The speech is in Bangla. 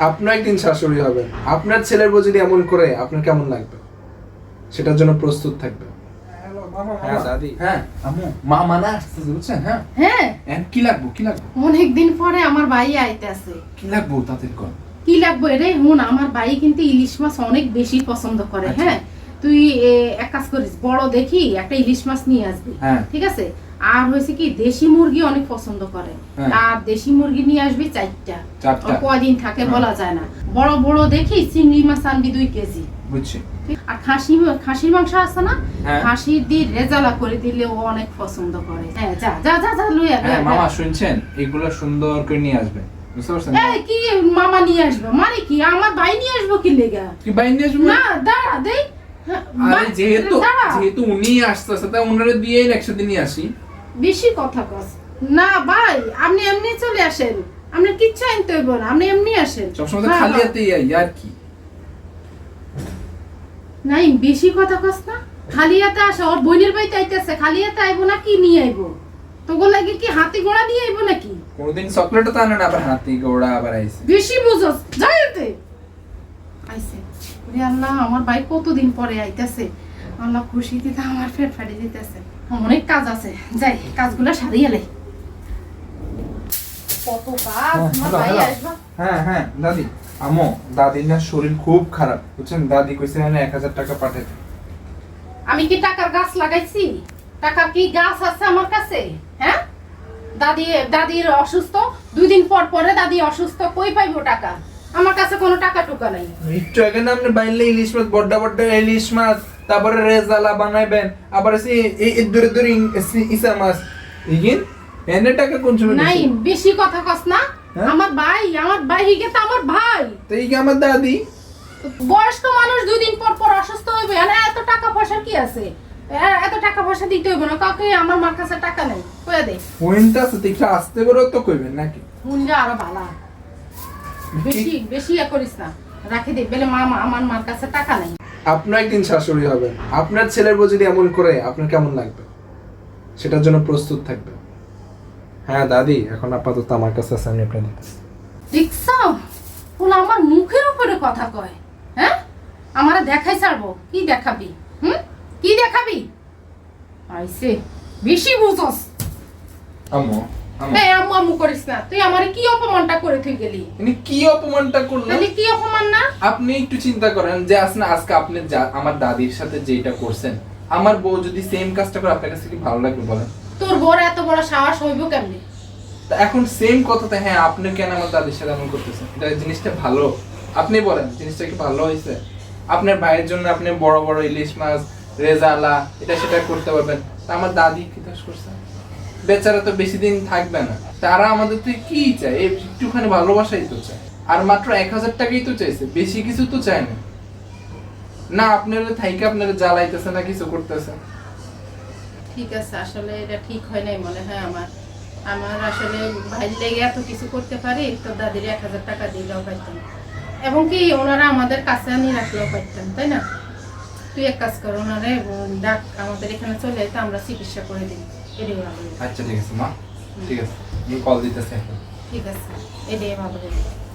আপনি একদিন শাশুড়ি হবেন আপনার ছেলের বউ যদি এমন করে আপনার কেমন লাগবে? সেটার জন্য প্রস্তুত থাকবে। হ্যাঁ দাদি। হ্যাঁ। মা মানা আসতেছে বুঝছেন? হ্যাঁ। হ্যাঁ। কি লাগবো কি লাগবো? অনেকদিন পরে আমার ভাই আইতেছে। কি লাগবো তাদের কর কি লাগবো? রে হুন আমার ভাই কিন্তু ইলিশ মাছ অনেক বেশি পছন্দ করে আচ্ছা। হ্যাঁ। তুই এক কাজ করিস বড় দেখি একটা ইলিশ মাছ নিয়ে আসবি হ্যাঁ। ঠিক আছে? আর হয়েছে কি দেশি মুরগি অনেক পছন্দ করে। হ্যাঁ। আর দেশি মুরগি নিয়ে আসবি চারটা। কয়দিন থাকে হ্যাঁ। বলা যায় না। বড় বড় দেখি চিংড়ি মাছ আনবি দুই কেজি। বুঝছি। আর খাসি খাসির মাংস আছে না। খাসির দিয়ে রেজালা করে দিলে ও অনেক পছন্দ করে। হ্যাঁ যা যা যা যা লইয়া মামা শুনছেন? এগুলো সুন্দর করে নিয়ে আসবেন এই কি মামা নিয়ে আসবে? মানে কি আমার ভাই নিয়ে আসব কি লেগা? কি বাইন নিয়ে আসব না দাঁড়া হ্যাঁ, আরে যেহেতু যেহেতু উনি আসতেছে তাই ওনারে দিয়ে একসাথে নিয়ে আসি। বেশি কথা কস। না ভাই আপনি এমনি চলে আসেন। আপনি কিচ্ছু আনতে হইব না আপনি এমনি আসেন। সবসময় তো হ্যাঁ, খালি হ্যাঁ। আই আর কি? নাই বেশি কথা কস না। খালি হাতে আসে ওর বোনের বাড়িতে আইতেছে খালি হাতে আইবো না কি নিয়ে আইবো? তোগুলো লাগে কি হাতে গোড়া দিয়ে আইবো নাকি? কোনোদিন চকলেটও তো আনে না আবার হাতি গোড়া আবার আইছে। বেশি বুঝস যাইতে ওরে আল্লাহ আমার ভাই কতদিন পরে আইতাছে? আল্লাহ আমার ফাটি দিতেছে অনেক কাজ আছে। যাই কাজগুলো সারিয়ে লাই। কত কাজ আমার ভাই আসবা। হ্যাঁ হ্যাঁ দাদি আমো দাদির না শরীর খুব খারাপ বুঝছেন? দাদি কইছে হ্যাঁ এক হাজার টাকা পাঠাতে আমি কি টাকার গাছ লাগাইছি? টাকার কি গাছ আছে আমার কাছে? হ্যাঁ? দাদি দাদির অসুস্থ দুই দিন পর পরে দাদি অসুস্থ কই পাইবো টাকা? আমার কাছে কোনো টাকা টুকা নাই। একটু আগে না আপনি বাইলে ইলিশ মাছ বড্ডা বড্ডা ইলিশ মাছ তারপরে রেজালা বানাইবেন আবার সে এই দূরে দূরে ইসা মাছ। ইগিন এনে টাকা কোন সময় নাই বেশি কথা কস না। হ্যাঁ? আমার ভাই আমার ভাই হিগে তো আমার ভাই। তো যে আমার দাদি? বয়স্ক মানুষ দুই দিন পর পর অসুস্থ হইবে আর এত টাকা পয়সা কি আছে? এত টাকা পয়সা দিতে হইবে না কাউকে আমার মার কাছে টাকা নেই। কয়ে দে। আছে তো আসতে করে তো কইবেন নাকি? হুঞ্জা আরও ভালা বেশি বেশি ইয়া করিস না। রাখি দে বেলে মা আমার মার কাছে টাকা নেই। আপনি একদিন শাশুড়ি হবেন। আপনার ছেলের বউ যদি এমন করে আপনার কেমন লাগবে? সেটার জন্য প্রস্তুত থাকবে হ্যাঁ দাদি এখন আপাতত আমার কাছে আছে আমি আপনার দিতেছি। দেখছ? ওলা আমার মুখের উপরে কথা কয়। হ্যাঁ? আমারে দেখাই ছাড়বো কি দেখাবি? হুম? কি দেখাবি? আইসে বেশি বুঝস। আমো আমো আম্মু আম্মু করিস না। তুই আমারে কি অপমানটা করে তুই গেলি? ইনি কি অপমানটা করলেন তাহলে কি অপমান না? আপনি একটু চিন্তা করেন যে আসলে আজকে আপনি আমার দাদির সাথে যেটা করছেন আমার বউ যদি সেম কাজটা করে আপনার কাছে কি ভালো লাগবে বলেন? তোর বড় এত বড় সাহস হইব কেমনে? এখন সেম কথাতে হ্যাঁ আপনি কেন আমার দাদির সাথে এমন করতেছেন? এটা জিনিসটা ভালো। আপনি বলেন জিনিসটা কি ভালো হয়েছে আপনার ভাইয়ের জন্য আপনি বড় বড় ইলিশ মাছ রেজালা এটা সেটা করতে পারবেন। তা আমার দাদি কি করছে? বেচারা তো বেশি দিন থাকবে না। তারা আমাদের থেকে কি চায়? একটুখানি ভালোবাসাই তো চায়। আর মাত্র এক হাজার টাকাই তো চাইছে, বেশি কিছু তো চায় না। না, আপনারা থাইকে আপনারা জ্বালাইতেছে না, কিছু করতেছে ঠিক আছে, আসলে এটা ঠিক হয় নাই মনে হয় আমার। আমার আসলে ভাই লেগে এত কিছু করতে পারি, তো দাদির এক হাজার টাকা দিলেও পাইতাম এবং কি, ওনারা আমাদের কাছে আনি রাখলেও পাইতাম তাই না? তুই এক কাজ কর ওনারে ডাক আমাদের এখানে চলে তো আমরা চিকিৎসা করে দিই। এটাই ভালো আচ্ছা ঠিক আছে মা। ঠিক আছে কল দিতেছে ঠিক আছে এটাই ভালো।